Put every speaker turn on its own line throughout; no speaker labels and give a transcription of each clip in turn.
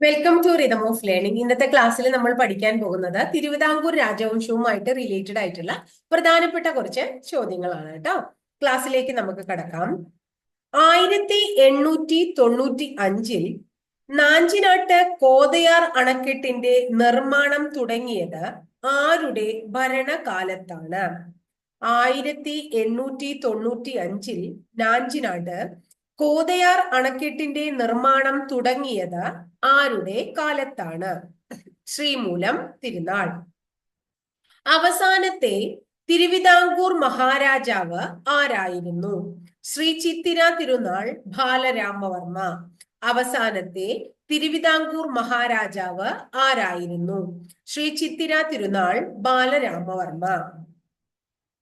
Welcome to rhythm of learning ഇന്നത്തെ ക്ലാസ്സിൽ നമ്മൾ പഠിക്കാൻ പോകുന്നത് തിരുവിതാംകൂർ രാജവംശവുമായിട്ട് റിലേറ്റഡ് ആയിട്ടുള്ള പ്രധാനപ്പെട്ട കുറച്ച് ചോദ്യങ്ങളാണ് കേട്ടോ. ക്ലാസ്സിലേക്ക് നമുക്ക് കടക്കാം. ആയിരത്തി എണ്ണൂറ്റി തൊണ്ണൂറ്റി അഞ്ചിൽ നാഞ്ചിനാട്ട് കോതയാർ അണക്കെട്ടിന്റെ നിർമ്മാണം തുടങ്ങിയത് ആരുടെ ഭരണകാലത്താണ്? ആയിരത്തി എണ്ണൂറ്റി തൊണ്ണൂറ്റി അഞ്ചിൽ നാഞ്ചിനാട് കോതയാർ അണക്കെട്ടിന്റെ നിർമ്മാണം തുടങ്ങിയത് ആരുടെ കാലത്താണ്? ശ്രീമൂലം തിരുനാൾ. അവസാനത്തെ തിരുവിതാംകൂർ മഹാരാജാവ് ആരായിരുന്നു? ശ്രീ ചിത്തിര തിരുനാൾ ബാലരാമവർമ്മ. അവസാനത്തെ തിരുവിതാംകൂർ മഹാരാജാവ് ആരായിരുന്നു? ശ്രീ ചിത്തിര തിരുനാൾ ബാലരാമവർമ്മ.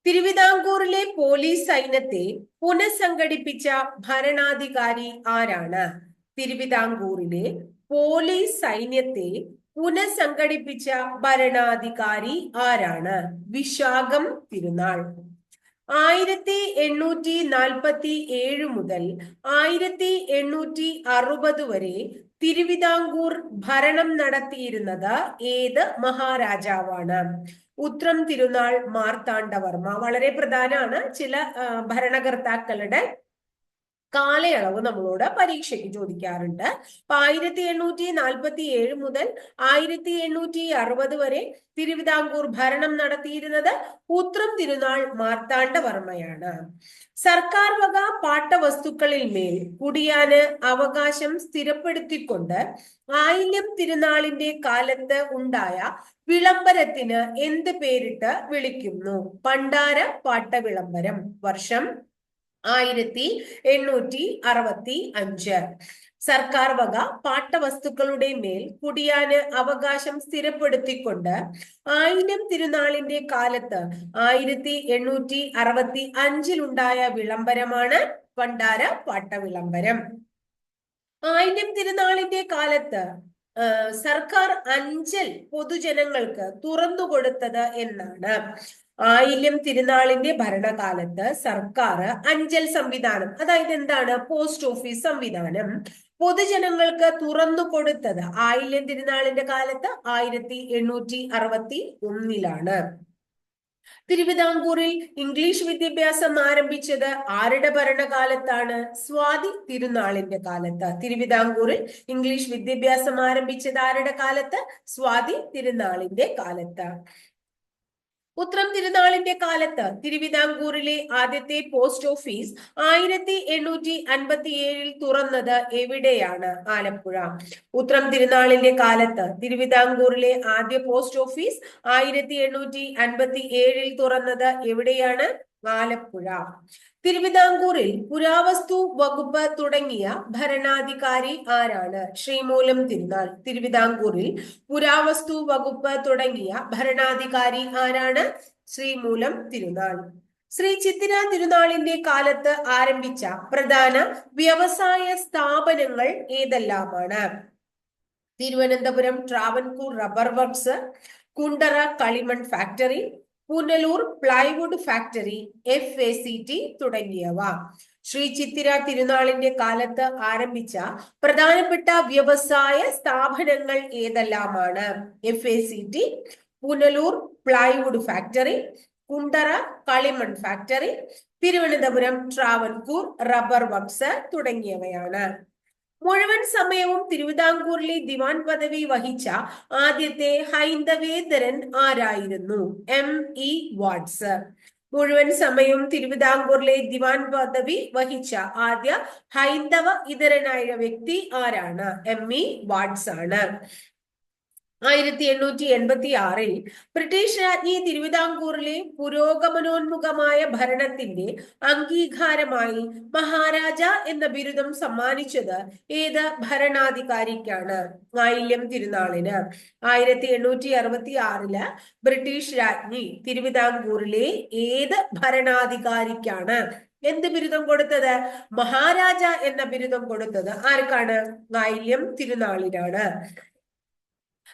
തിരുവിതാംകൂറിലെ പോലീസ് സൈന്യത്തെ പുനഃസംഘടിപ്പിച്ച ഭരണാധികാരി ആരാണ്? തിരുവിതാംകൂറിലെ പോലീസ് സൈന്യത്തെ പുനഃസംഘടിപ്പിച്ച ഭരണാധികാരി ആരാണ്? വിശാഖം തിരുനാൾ. ആയിരത്തി എണ്ണൂറ്റി നാൽപ്പത്തി ഏഴ് മുതൽ ആയിരത്തി എണ്ണൂറ്റി അറുപത് വരെ തിരുവിതാംകൂർ ഭരണം നടത്തിയിരുന്നത് ഏത് മഹാരാജാവാണ്? ഉത്രം തിരുനാൾ മാർത്താണ്ഡവർമ്മ. വളരെ പ്രധാനമാണ് ചില ഭരണകർത്താക്കളുടെ കാലയളവ് നമ്മളോട് പരീക്ഷയ്ക്ക് ചോദിക്കാറുണ്ട്. അപ്പൊ ആയിരത്തി എണ്ണൂറ്റി നാൽപ്പത്തി ഏഴ് മുതൽ ആയിരത്തി എണ്ണൂറ്റി അറുപത് വരെ തിരുവിതാംകൂർ ഭരണം നടത്തിയിരുന്നത് ഉത്രം തിരുനാൾ മാർത്താണ്ഡവർമ്മയാണ്. സർക്കാർ വക പാട്ടവസ്തുക്കളിൽ മേൽ കുടിയാന് അവകാശം സ്ഥിരപ്പെടുത്തിക്കൊണ്ട് ആയില്യം തിരുനാളിന്റെ കാലത്ത് ഉണ്ടായ വിളംബരത്തിന് എന്ത് പേരിട്ട് വിളിക്കുന്നു? പണ്ടാര പാട്ട വിളംബരം വർഷം ആയിരത്തി എണ്ണൂറ്റി അറുപത്തി അഞ്ച്. സർക്കാർ വക പാട്ടവസ്തുക്കളുടെ മേൽ കുടിയാന് അവകാശം സ്ഥിരപ്പെടുത്തിക്കൊണ്ട് ആയിരം തിരുനാളിന്റെ കാലത്ത് ആയിരത്തി എണ്ണൂറ്റി അറുപത്തി അഞ്ചിലുണ്ടായ വിളംബരമാണ് പണ്ടാര പാട്ട വിളംബരം ആയിരം തിരുനാളിന്റെ കാലത്ത് സർക്കാർ അഞ്ചൽ പൊതുജനങ്ങൾക്ക് തുറന്നു കൊടുത്തത് എന്നാണ്. ആയില്യം തിരുനാളിന്റെ ഭരണകാലത്ത് സർക്കാർ അഞ്ചൽ സംവിധാനം അതായത് എന്താണ്? പോസ്റ്റ് ഓഫീസ് സംവിധാനം പൊതുജനങ്ങൾക്ക് തുറന്നു കൊടുത്തത് ആയില്യം തിരുനാളിന്റെ കാലത്ത് ആയിരത്തി എണ്ണൂറ്റി അറുപത്തി ഒന്നിലാണ്. തിരുവിതാംകൂറിൽ ഇംഗ്ലീഷ് വിദ്യാഭ്യാസം ആരംഭിച്ചത് ആരുടെ ഭരണകാലത്താണ്? സ്വാതി തിരുനാളിന്റെ കാലത്ത്. തിരുവിതാംകൂറിൽ ഇംഗ്ലീഷ് വിദ്യാഭ്യാസം ആരംഭിച്ചത് ആരുടെ കാലത്ത്? സ്വാതി തിരുനാളിന്റെ കാലത്ത്. ഉത്രം തിരുനാളിന്റെ കാലത്ത് തിരുവിതാംകൂറിലെ ആദ്യത്തെ പോസ്റ്റ് ഓഫീസ് ആയിരത്തി എണ്ണൂറ്റി അൻപത്തി ഏഴിൽ തുറന്നത് എവിടെയാണ്? ആലപ്പുഴ. ഉത്രം തിരുനാളിന്റെ കാലത്ത് തിരുവിതാംകൂറിലെ ആദ്യ പോസ്റ്റ് ഓഫീസ് ആയിരത്തി എണ്ണൂറ്റി അൻപത്തി ഏഴിൽ തുറന്നത് എവിടെയാണ്? ആലപ്പുഴ തിരുവിതാംകൂറിൽ പുരാവസ്തു വകുപ്പ് തുടങ്ങിയ ഭരണാധികാരി ആരാണ്? ശ്രീമൂലം തിരുനാൾ. തിരുവിതാംകൂറിൽ പുരാവസ്തു വകുപ്പ് തുടങ്ങിയ ഭരണാധികാരി ആരാണ്? ശ്രീമൂലം തിരുനാൾ. ശ്രീ ചിത്തിര തിരുനാളിന്റെ കാലത്ത് ആരംഭിച്ച പ്രധാന വ്യവസായ സ്ഥാപനങ്ങൾ ഏതെല്ലാമാണ്? തിരുവനന്തപുരം ട്രാവൻകൂർ റബ്ബർ വർക്ക്സ് കുണ്ടറ കളിമൺ factory Punalur plywood factory F A C T തുടങ്ങിയവ. ശ്രീ ചിത്തിര തിരുനാളിന്റെ കാലത്ത് ആരംഭിച്ച പ്രധാനപ്പെട്ട വ്യവസായ സ്ഥാപനങ്ങൾ ഏതെല്ലാമാണ്? F A C T Punalur plywood factory Kundara കളിമൺ factory Thiruvananthapuram Travancore rubber works തുടങ്ങിയവയാണ്. മുഴുവൻ സമയവും തിരുവിതാംകൂറിലെ ദിവാൻ പദവി വഹിച്ച ആദ്യത്തെ ഹൈന്ദവേതരൻ ആരായിരുന്നു? എം. ഇ. വാട്സ്. മുഴുവൻ സമയവും തിരുവിതാംകൂറിലെ ദിവാൻ പദവി വഹിച്ച ആദ്യ ഹൈന്ദവ ഇതരനായ വ്യക്തി ആരാണ്? എം. ഇ. വാട്സ് ആണ്. ആയിരത്തി എണ്ണൂറ്റി എൺപത്തി ആറിൽ ബ്രിട്ടീഷ് രാജ്ഞി തിരുവിതാംകൂറിലെ പുരോഗമനോന്മുഖമായ ഭരണത്തിന്റെ അംഗീകാരമായി മഹാരാജ എന്ന ബിരുദം സമ്മാനിച്ചത് ഏത് ഭരണാധികാരിക്കാണ്? ആയില്യം തിരുനാളിന്. ആയിരത്തി എണ്ണൂറ്റി അറുപത്തി ആറിൽ ബ്രിട്ടീഷ് രാജ്ഞി തിരുവിതാംകൂറിലെ ഏത് ഭരണാധികാരിക്കാണ്? എന്ത് ബിരുദം കൊടുത്തത്? മഹാരാജ എന്ന ബിരുദം കൊടുത്തത് ആർക്കാണ്? ആയില്യം തിരുനാളിനാണ്.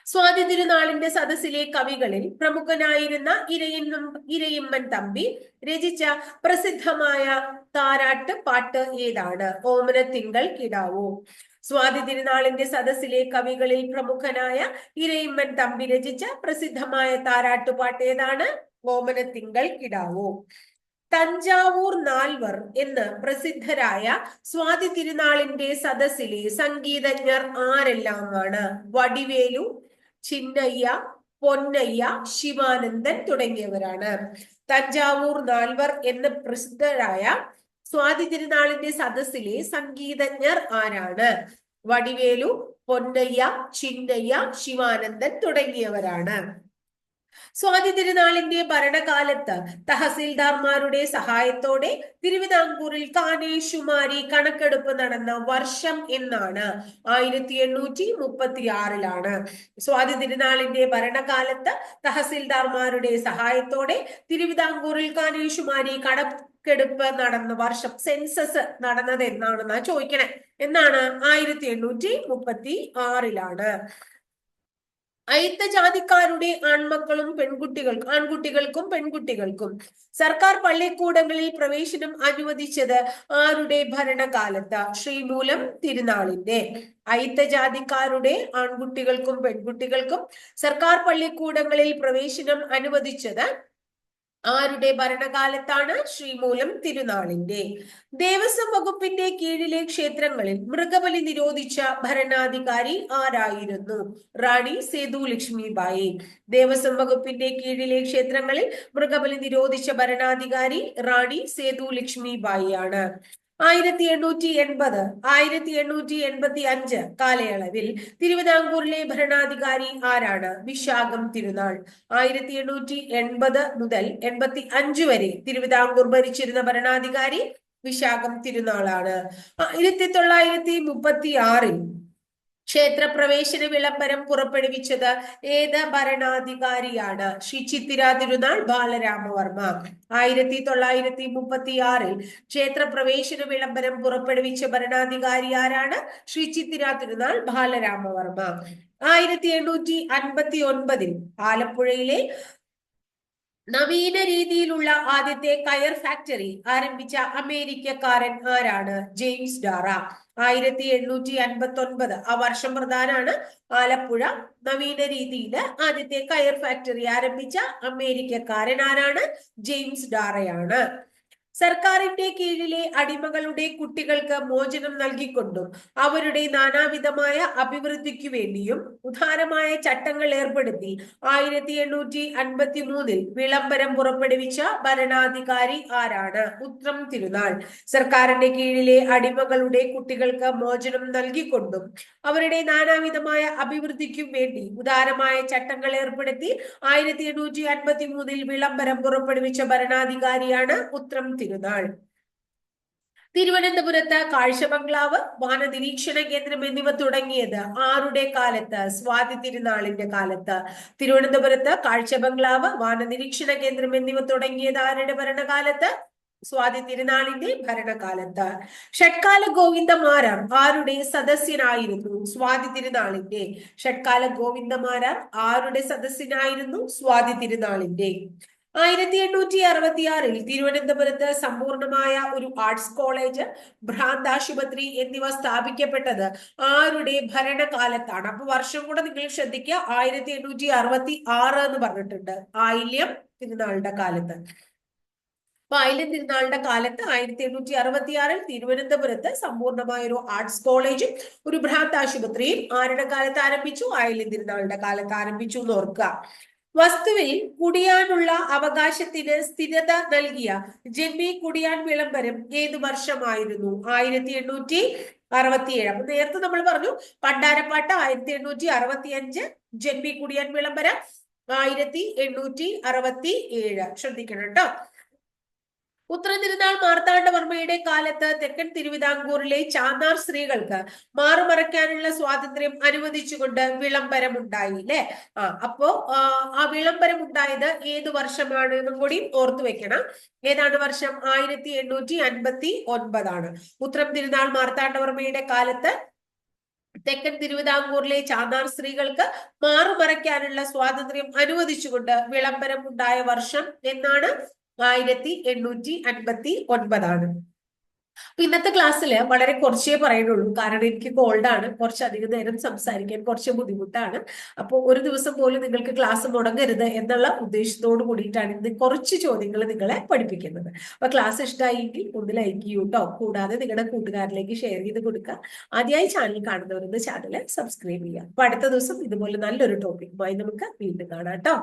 സ്വാതി തിരുനാളിന്റെ സദസ്സിലെ കവികളിൽ പ്രമുഖനായിരുന്ന ഇരയിന്നും ഇരയിമ്മൻ തമ്പി രചിച്ച പ്രസിദ്ധമായ താരാട്ട് പാട്ട് ഏതാണ്? ഓമന തിങ്കൾ കിടാവോ. സ്വാതി തിരുനാളിന്റെ സദസ്സിലെ കവികളിൽ പ്രമുഖനായ ഇരയിമ്മൻ തമ്പി രചിച്ച പ്രസിദ്ധമായ താരാട്ടുപാട്ട് ഏതാണ്? ഓമന തിങ്കൾ കിടാവോ. തഞ്ചാവൂർ നാൽവർ എന്ന് പ്രസിദ്ധരായ സ്വാതി തിരുനാളിന്റെ സദസ്സിലെ സംഗീതജ്ഞർ ആരെല്ലാമാണ്? വടിവേലു ചിന്നയ്യ പൊന്നയ്യ ശിവാനന്ദൻ തുടങ്ങിയവരാണ്. തഞ്ചാവൂർ നാൽവർ എന്ന പ്രസിദ്ധരായ സ്വാതി തിരുനാളിന്റെ സദസ്സിലെ സംഗീതജ്ഞർ ആരാണ്? വടിവേലു പൊന്നയ്യ ചിന്നയ്യ ശിവാനന്ദൻ തുടങ്ങിയവരാണ്. സ്വാതി തിരുനാളിന്റെ ഭരണകാലത്ത് തഹസീൽദാർമാരുടെ സഹായത്തോടെ തിരുവിതാംകൂറിൽ കാനേശുമാരി കണക്കെടുപ്പ് നടന്ന വർഷം എന്നാണ്. ആയിരത്തി എണ്ണൂറ്റി മുപ്പത്തി ആറിലാണ് സ്വാതി തിരുനാളിന്റെ ഭരണകാലത്ത് തഹസീൽദാർമാരുടെ സഹായത്തോടെ തിരുവിതാംകൂറിൽ കാനേശുമാരി കണക്കെടുപ്പ് നടന്ന വർഷം സെൻസസ് നടന്നത് എന്നാണെന്നാ ചോദിക്കണേ. എന്നാണ് ആയിരത്തി എണ്ണൂറ്റി മുപ്പത്തി ആറിലാണ് അയിത്ത ജാതിക്കാരുടെ ആൺമക്കളും പെൺകുട്ടികൾ ആൺകുട്ടികൾക്കും പെൺകുട്ടികൾക്കും സർക്കാർ പള്ളിക്കൂടങ്ങളിൽ പ്രവേശനം അനുവദിച്ചത് ആരുടെ ഭരണകാലത്ത്? ശ്രീമൂലം തിരുനാളിന്റെ. അയിത്ത ജാതിക്കാരുടെ ആൺകുട്ടികൾക്കും പെൺകുട്ടികൾക്കും സർക്കാർ പള്ളിക്കൂടങ്ങളിൽ പ്രവേശനം അനുവദിച്ചത് ആരുടെ ഭരണകാലത്താണ് ശ്രീമൂലം തിരുനാളിന്റെ? ദേവസ്വം വകുപ്പിന്റെ കീഴിലെ ക്ഷേത്രങ്ങളിൽ മൃഗബലി നിരോധിച്ച ഭരണാധികാരി ആരായിരുന്നു? റാണി സേതു ലക്ഷ്മിബായി. ദേവസ്വം വകുപ്പിന്റെ കീഴിലെ ക്ഷേത്രങ്ങളിൽ മൃഗബലി നിരോധിച്ച ഭരണാധികാരി റാണി സേതു ലക്ഷ്മിബായി ആണ് ആയിരത്തി എണ്ണൂറ്റി എൺപത് ആയിരത്തി എണ്ണൂറ്റി എൺപത്തി അഞ്ച് കാലയളവിൽ തിരുവിതാംകൂറിലെ ഭരണാധികാരി ആരാണ്? വിശാഖം തിരുനാൾ. ആയിരത്തി എണ്ണൂറ്റി എൺപത് മുതൽ എൺപത്തി അഞ്ച് വരെ തിരുവിതാംകൂർ ഭരിച്ചിരുന്ന ഭരണാധികാരി വിശാഖം തിരുനാളാണ്. ആയിരത്തി തൊള്ളായിരത്തി മുപ്പത്തി ആറിൽ ക്ഷേത്രപ്രവേശന വിളംബരം പുറപ്പെടുവിച്ചത് ഏത് ഭരണാധികാരിയാണ്? ശ്രീ ചിത്തിര തിരുനാൾ ബാലരാമവർമ്മ. ആയിരത്തി തൊള്ളായിരത്തി മുപ്പത്തി ആറിൽ ക്ഷേത്രപ്രവേശന വിളംബരം പുറപ്പെടുവിച്ച ഭരണാധികാരി ആരാണ്? ശ്രീ ചിത്തിര തിരുനാൾ ബാലരാമവർമ്മ. ആയിരത്തി എണ്ണൂറ്റി അൻപത്തി ഒൻപതിൽ ആലപ്പുഴയിലെ നവീന രീതിയിലുള്ള ആദ്യത്തെ കയർ ഫാക്ടറി ആരംഭിച്ച അമേരിക്കക്കാരൻ ആരാണ്? James Darragh. ആയിരത്തി എണ്ണൂറ്റി അൻപത്തി ഒൻപത് ആ വർഷം പ്രധാനാണ് ആലപ്പുഴ. നവീന രീതിയിൽ ആദ്യത്തെ കയർ ഫാക്ടറി ആരംഭിച്ച അമേരിക്കക്കാരൻ ആരാണ്? ജെയിംസ് ഡാറയാണ്. സർക്കാരിന്റെ കീഴിലെ അടിമകളുടെ കുട്ടികൾക്ക് മോചനം നൽകിക്കൊണ്ടും അവരുടെ നാനാവിധമായ അഭിവൃദ്ധിക്കു വേണ്ടിയും ഉദാരമായ ചട്ടങ്ങൾ ഏർപ്പെടുത്തി ആയിരത്തി എണ്ണൂറ്റി അൻപത്തി മൂന്നിൽ വിളംബരം പുറപ്പെടുവിച്ച ഭരണാധികാരി ആരാണ്? ഉത്രം തിരുനാൾ. സർക്കാരിന്റെ കീഴിലെ അടിമകളുടെ കുട്ടികൾക്ക് മോചനം നൽകിക്കൊണ്ടും അവരുടെ നാനാവിധമായ അഭിവൃദ്ധിക്കും വേണ്ടി ഉദാരമായ ചട്ടങ്ങൾ ഏർപ്പെടുത്തി ആയിരത്തി എണ്ണൂറ്റി അൻപത്തി മൂന്നിൽ വിളംബരം പുറപ്പെടുവിച്ച ഭരണാധികാരിയാണ് ഉത്രം തിരുനാൾ. തിരുവനന്തപുരത്ത് കാഴ്ച ബംഗ്ലാവ് വാന നിരീക്ഷണ കേന്ദ്രം എന്നിവ തുടങ്ങിയത് ആരുടെ കാലത്ത്? സ്വാതി തിരുനാളിന്റെ കാലത്ത്. തിരുവനന്തപുരത്ത് കാഴ്ച ബംഗ്ലാവ് വാന നിരീക്ഷണ കേന്ദ്രം എന്നിവ തുടങ്ങിയത് ആരുടെ ഭരണകാലത്ത്? സ്വാതി തിരുനാളിന്റെ ഭരണകാലത്ത്. ഷഡ്കാല ഗോവിന്ദമാരാർ ആരുടെ സദസ്യനായിരുന്നു സ്വാതി തിരുനാളിന്റെ? ഷഡ്കാല ഗോവിന്ദമാരാർ ആരുടെ സദസ്യനായിരുന്നു സ്വാതി തിരുനാളിന്റെ? ആയിരത്തി എണ്ണൂറ്റി അറുപത്തിയാറിൽ തിരുവനന്തപുരത്ത് സമ്പൂർണമായ ഒരു ആർട്സ് കോളേജ് ഭ്രാന്താശുപത്രി എന്നിവ സ്ഥാപിക്കപ്പെട്ടത് ആരുടെ ഭരണകാലത്താണ്? അപ്പൊ വർഷം കൂടെ നിങ്ങൾ ശ്രദ്ധിക്കുക. ആയിരത്തി എണ്ണൂറ്റി അറുപത്തി ആറ് എന്ന് പറഞ്ഞിട്ടുണ്ട്. ആയില്യം തിരുനാളുടെ കാലത്ത്. അപ്പൊ ആയില്യം തിരുനാളിന്റെ കാലത്ത് ആയിരത്തി എണ്ണൂറ്റി അറുപത്തിയാറിൽ തിരുവനന്തപുരത്ത് സമ്പൂർണമായ ഒരു ആർട്സ് കോളേജും ഒരു ഭ്രാന്താശുപത്രിയും ആരുടെ കാലത്ത് ആരംഭിച്ചു? ആയില്യം തിരുനാളിന്റെ കാലത്ത് ആരംഭിച്ചു എന്ന് ഓർക്കുക. വസ്തുവിൽ കുടിയാനുള്ള അവകാശത്തിന് സ്ഥിരത നൽകിയ ജന്മി കുടിയാൻ വിളംബരം ഏതു വർഷമായിരുന്നു? ആയിരത്തി എണ്ണൂറ്റി അറുപത്തിയേഴ്. അപ്പൊ നേരത്തെ നമ്മൾ പറഞ്ഞു പണ്ടാരപ്പാട്ട് ആയിരത്തി എണ്ണൂറ്റി അറുപത്തി അഞ്ച് ജന്മി കുടിയാൻ വിളംബരം ആയിരത്തി എണ്ണൂറ്റി അറുപത്തി ഏഴ് ശ്രദ്ധിക്കണം കേട്ടോ. ഉത്തരതിരുനാൾ മാർത്താണ്ഡവർമ്മയുടെ കാലത്ത് തെക്കൻ തിരുവിതാംകൂറിലെ ചാന്നാർ സ്ത്രീകൾക്ക് മാറുമറയ്ക്കാനുള്ള സ്വാതന്ത്ര്യം അനുവദിച്ചുകൊണ്ട് വിളംബരം ഉണ്ടായി അല്ലെ ആ അപ്പോ ആ വിളംബരം ഉണ്ടായത് ഏത് വർഷമാണ് എന്നും കൂടി ഓർത്തു വെക്കണം. ഏതാണ് വർഷം? ആയിരത്തി എണ്ണൂറ്റി അൻപത്തി ഒൻപതാണ്. ഉത്തരം തിരുനാൾ മാർത്താണ്ഡവർമ്മയുടെ കാലത്ത് തെക്കൻ തിരുവിതാംകൂറിലെ ചാന്നാർ സ്ത്രീകൾക്ക് മാറുമറയ്ക്കാനുള്ള സ്വാതന്ത്ര്യം അനുവദിച്ചുകൊണ്ട് വിളംബരം ഉണ്ടായ വർഷം എന്നാണ്? ആയിരത്തി എണ്ണൂറ്റി അൻപത്തി ഒൻപതാണ് അപ്പൊ ഇന്നത്തെ ക്ലാസ്സിൽ വളരെ കുറച്ചേ പറയുന്നുള്ളൂ. കാരണം എനിക്ക് കോൾഡ് ആണ് കുറച്ചധികം നേരം സംസാരിക്കാൻ കുറച്ച് ബുദ്ധിമുട്ടാണ്. അപ്പോൾ ഒരു ദിവസം പോലും നിങ്ങൾക്ക് ക്ലാസ് മുടങ്ങരുത് എന്നുള്ള ഉദ്ദേശത്തോട് കൂടിയിട്ടാണ് ഇന്ന് കുറച്ച് ചോദ്യങ്ങൾ നിങ്ങളെ പഠിപ്പിക്കുന്നത്. അപ്പൊ ക്ലാസ് ഇഷ്ടമായെങ്കിൽ ഒന്ന് ലൈക്ക് ചെയ്യൂ കേട്ടോ കൂടാതെ നിങ്ങളുടെ കൂട്ടുകാരിലേക്ക് ഷെയർ ചെയ്ത് കൊടുക്കുക. ആദ്യമായി ചാനൽ കാണുന്നവരുന്ന് ചാനൽ സബ്സ്ക്രൈബ് ചെയ്യുക. അപ്പൊ അടുത്ത ദിവസം ഇതുപോലെ നല്ലൊരു ടോപ്പിക്കുമായി നമുക്ക് വീണ്ടും കാണാം കേട്ടോ